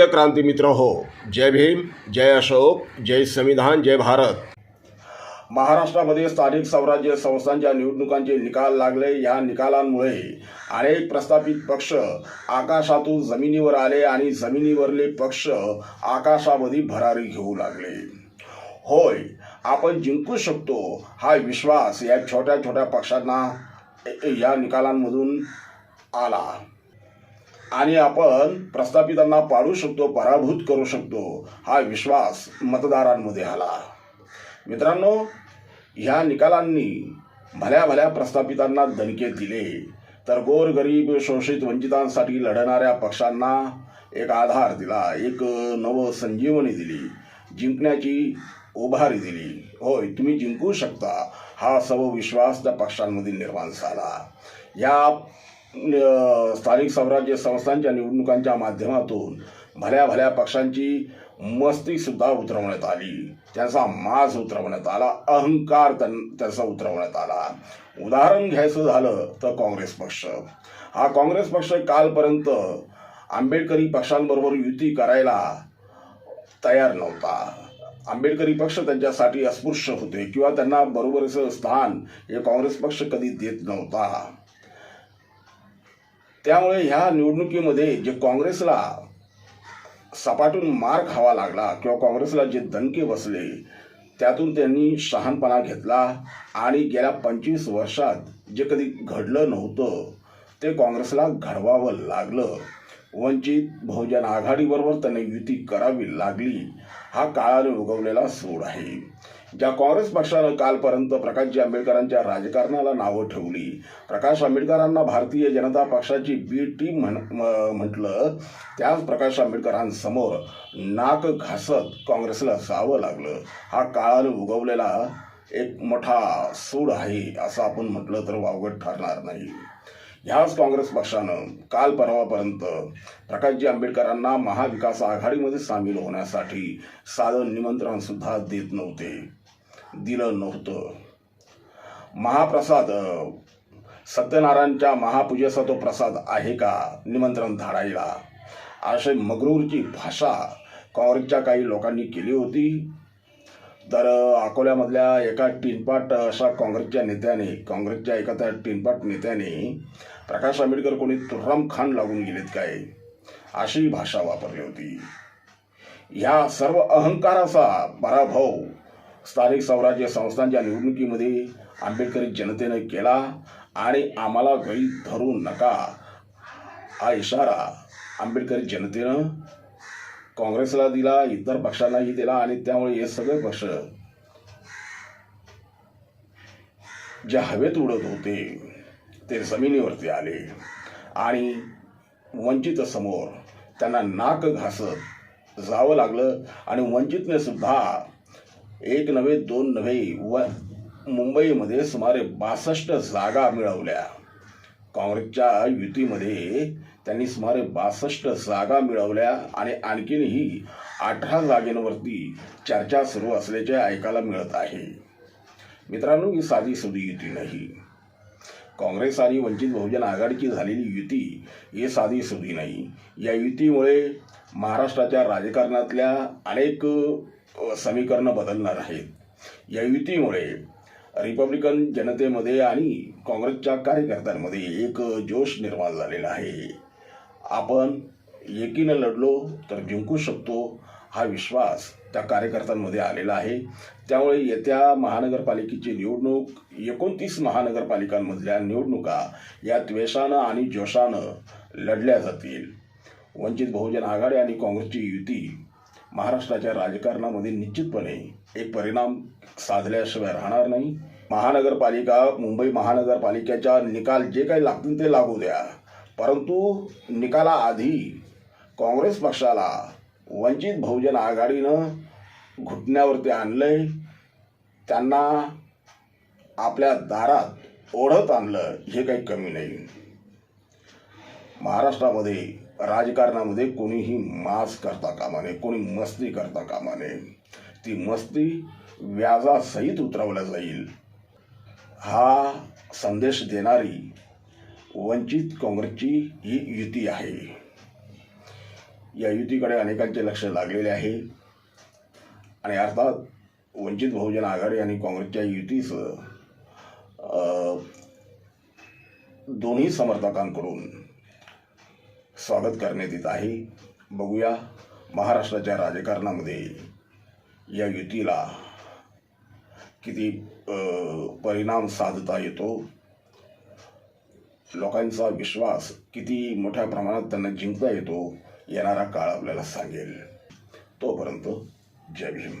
प्रिय क्रांती मित्र हो। जय भीम जय अशोक जय संविधान जय भारत। महाराष्ट्रामध्ये स्थानिक स्वराज्य संस्थांच्या निवडणुकांचे निकाल लागले. या निकालांमुळे अनेक प्रस्थापित पक्ष आकाशातून जमिनीवर आले आणि जमिनीवरले पक्ष आकाशामध्ये भरारी घेऊ लागले. होय आपण जिंकू शकतो हा विश्वास या छोट्या छोट्या पक्षांना या निकालांमधून आला. आणि आपण प्रस्थापितांना पाडू शकतो पराभूत करू शकतो हा विश्वास मतदारांमध्ये आला. मित्रांनो ह्या निकालांनी भल्या भल्या प्रस्थापितांना दणके दिले. तर गोरगरीब शोषित वंचितांसाठी लढणाऱ्या पक्षांना एक आधार दिला एक नव संजीवनी दिली जिंकण्याची उभारी दिली. होय तुम्ही जिंकू शकता. हा सर्व विश्वास त्या पक्षांमध्ये निर्माण झाला. या स्थानिक स्वराज्य संस्थांच्या निवडणुकांच्या माध्यमातून भल्या भल्या पक्षांची मस्तीसुद्धा उतरवण्यात आली. त्यांचा माज उतरवण्यात आला अहंकार त्यां- त्यांचा उतरवण्यात आला. उदाहरण घ्यायचं झालं तर काँग्रेस पक्ष. हा काँग्रेस पक्ष कालपर्यंत आंबेडकरी पक्षांबरोबर युती करायला तयार नव्हता. आंबेडकरी पक्ष त्यांच्यासाठी अस्पृश्य होते किंवा त्यांना बरोबरचं स्थान हे काँग्रेस पक्ष कधी देत नव्हता. त्यामुळे ह्या निवडणुकीमध्ये जे काँग्रेसला सपाटून मार खावा लागला किंवा काँग्रेसला जे दणके बसले त्यातून त्यांनी शहाणपणा घेतला आणि गेल्या पंचवीस वर्षात जे कधी घडलं नव्हतं ते काँग्रेसला घडवावं लागलं. वंचित बहुजन आघाडीबरोबर त्यांनी युती करावी लागली. हा काळाने उगवलेला सूड आहे. ज्या काँग्रेस पक्षानं कालपर्यंत प्रकाशजी आंबेडकरांच्या राजकारणाला नावं ठेवली. प्रकाश आंबेडकरांना भारतीय जनता पक्षाची बी टीम म्हण म्हटलं त्याच प्रकाश आंबेडकरांसमोर नाक घासत काँग्रेसला जावं लागलं. हा काळानं उगवलेला एक मोठा सूड आहे असं आपण म्हटलं तर वावगट ठरणार नाही. ह्याच काँग्रेस पक्षानं काल परवापर्यंत प्रकाशजी आंबेडकरांना महाविकास आघाडीमध्ये सामील होण्यासाठी साधं निमंत्रणसुद्धा देत नव्हते. दिलं नव्हतं. महाप्रसाद सत्यनारायणच्या महापूजेचा तो प्रसाद आहे का? निमंत्रण धाडायला असे मगरूरची भाषा काँग्रेसच्या काही लोकांनी केली होती. तर अकोल्यामधल्या एका टिनपाट अशा काँग्रेसच्या नेत्याने काँग्रेसच्या एका त्या टिनपाट नेत्याने प्रकाश आंबेडकर कोणी तुर्राम खान लागून गेलेत काय? अशी भाषा वापरली होती. ह्या सर्व अहंकाराचा पराभव स्थानिक स्वराज्य संस्थांच्या निवडणुकीमध्ये आंबेडकरी जनतेनं केला आणि आम्हाला गळीत धरू नका. हा इशारा आंबेडकरी जनतेनं काँग्रेसला दिला इतर पक्षांनाही दिला आणि त्यामुळे हे सगळे पक्ष जे हवेत उडत होते ते जमिनीवरती आले आणि वंचित समोर त्यांना नाक घासत जावं लागलं आणि वंचितने सुद्धा एक नव्हे दोन नव्हे व मुंबईमध्ये सुमारे बासष्ट जागा मिळवल्या. काँग्रेसच्या युतीमध्ये त्यांनी सुमारे बासष्ट जागा मिळवल्या आणि आणखीनही अठरा जागेंवरती चर्चा सुरू असल्याचे ऐकायला मिळत आहे. मित्रांनो ही साधी सुधी युती नाही. काँग्रेस आणि वंचित बहुजन आघाडीची झालेली युती ही साधी सुधी नाही. या युतीमुळे महाराष्ट्राच्या राजकारणातल्या अनेक समीकरणं बदलणार आहेत. या युतीमुळे रिपब्लिकन जनतेमध्ये आणि काँग्रेसच्या कार्यकर्त्यांमध्ये एक जोश निर्माण झालेला आहे. आपण एकीनं लढलो तर जिंकू शकतो हा विश्वास त्या कार्यकर्त्यांमध्ये आलेला आहे. त्यामुळे येत्या महानगरपालिकेची निवडणूक एकोणतीस महानगरपालिकांमधल्या निवडणुका या द्वेषानं आणि जोशानं लढल्या जातील. वंचित बहुजन आघाडी आणि काँग्रेसची युती महाराष्ट्राच्या राजकारणामध्ये निश्चितपणे एक परिणाम साधल्याशिवाय राहणार नाही. महानगरपालिका मुंबई महानगरपालिकेच्या निकाल जे काही लागतील ते लागू द्या. परंतु निकालाआधी काँग्रेस पक्षाला वंचित बहुजन आघाडीनं घुटण्यावरती आणलंय. त्यांना आपल्या दारात ओढत आणलं हे काही कमी नाही. महाराष्ट्रामध्ये राजकारणामध्ये कोणीही मास करता कामा नये कोणी मस्ती करता कामा नये. ती मस्ती व्याजासहित उतरवल्या जाईल. हा संदेश देणारी वंचित काँग्रेसची ही युती आहे. या युतीकडे अनेकांचे लक्ष लागलेले आहे. आणि अर्थात वंचित बहुजन आघाडी आणि काँग्रेसच्या युतीचं दोन्ही समर्थकांकडून स्वागत करण्यात येत आहे. बघूया महाराष्ट्राच्या राजकारणामध्ये या युतीला किती परिणाम साधता येतो. लोकांचा विश्वास किती मोठ्या प्रमाणात त्यांना जिंकता येतो येणारा काळ आपल्याला सांगेल. तोपर्यंत जय भीम.